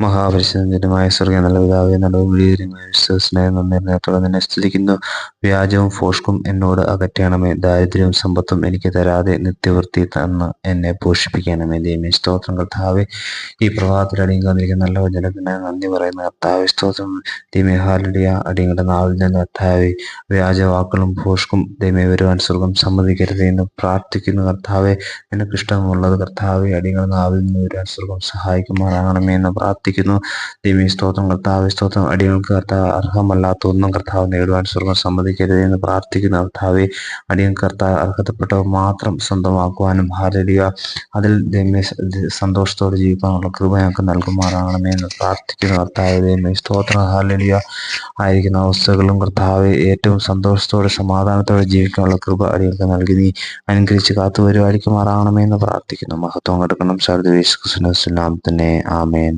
മഹാപരിശുദ്ധമായ സ്വർഗീയ നല്ല പിതാവെ നല്ലവും വിലയേറിയതുമായ വിശ്വസ്നേഹം നന്ദിത്തോടെ നിന്നെ സ്തുതിക്കുന്നു. വ്യാജവും ഫോഷ്കും എന്നോട് അകറ്റണമേ. ദാരിദ്ര്യവും സമ്പത്തും എനിക്ക് തരാതെ നിത്യവൃത്തി തന്ന് എന്നെ പോഷിപ്പിക്കണമേ ദൈവമേ സ്തോത്രം. കർത്താവെ ഈ പ്രഭാതത്തിൽ അടിയങ്ങൾ വന്നിരിക്കുന്ന നല്ല വചനത്തിന് നന്ദി പറയുന്ന. കർത്താവെ സ്തോത്രം. ദൈവമേ ഹാലടിയ അടിയങ്ങളുടെ നാവിൽ നിന്ന് കർത്താവെ വ്യാജവാക്കളും ഫോഷ്കും ദൈമേ വരുവാൻ സ്വർഗം സമ്മതിക്കരുത് എന്ന് പ്രാർത്ഥിക്കുന്നു. കർത്താവെ നിനക്കിഷ്ടമുള്ളത് കർത്താവെ അടിയങ്ങളുടെ നാവിൽ നിന്ന് വരുവാൻ സ്വർഗം സഹായിക്കുമാറാകണമേ എന്ന് പ്രാർത്ഥിക്കുന്നു. ദൈവീ സ്തോത്രം കർത്താവ് സ്തോത്രം. അടിയങ്ങൾക്ക് കർത്താവ് അർഹമല്ലാത്ത ഒന്നും കർത്താവ് നേടുവാൻ സ്വർഗം സമ്മതിക്കരുത് എന്ന് പ്രാർത്ഥിക്കുന്നു. കർത്താവെ അടിയങ്ങൾക്ക് കർത്താവ് അർഹതപ്പെട്ടവ മാത്രം സ്വന്തമാക്കുവാനും ഹാരലിയ അതിൽ ദൈവമേ സന്തോഷത്തോടെ ജീവിക്കാനുള്ള കൃപ ഞങ്ങൾക്ക് നൽകുമാറാകണമേ എന്ന് പ്രാർത്ഥിക്കുന്നു. കർത്താവ് ദൈവമേ സ്തോത്രം. ഹാരലിയ ആയിരിക്കുന്ന അവസ്ഥകളും കർത്താവ് ഏറ്റവും സന്തോഷത്തോടെ സമാധാനത്തോടെ ജീവിക്കാനുള്ള കൃപ അടിയങ്ങൾക്ക് നൽകി. നീ അനുഗ്രഹിച്ച് കാത്തു വരുവാടിക്കുമാറാകണമേ എന്ന് പ്രാർത്ഥിക്കുന്നു. മഹത്വം എടുക്കണം സർദ്ദേശ തന്നെ ആമേൻ.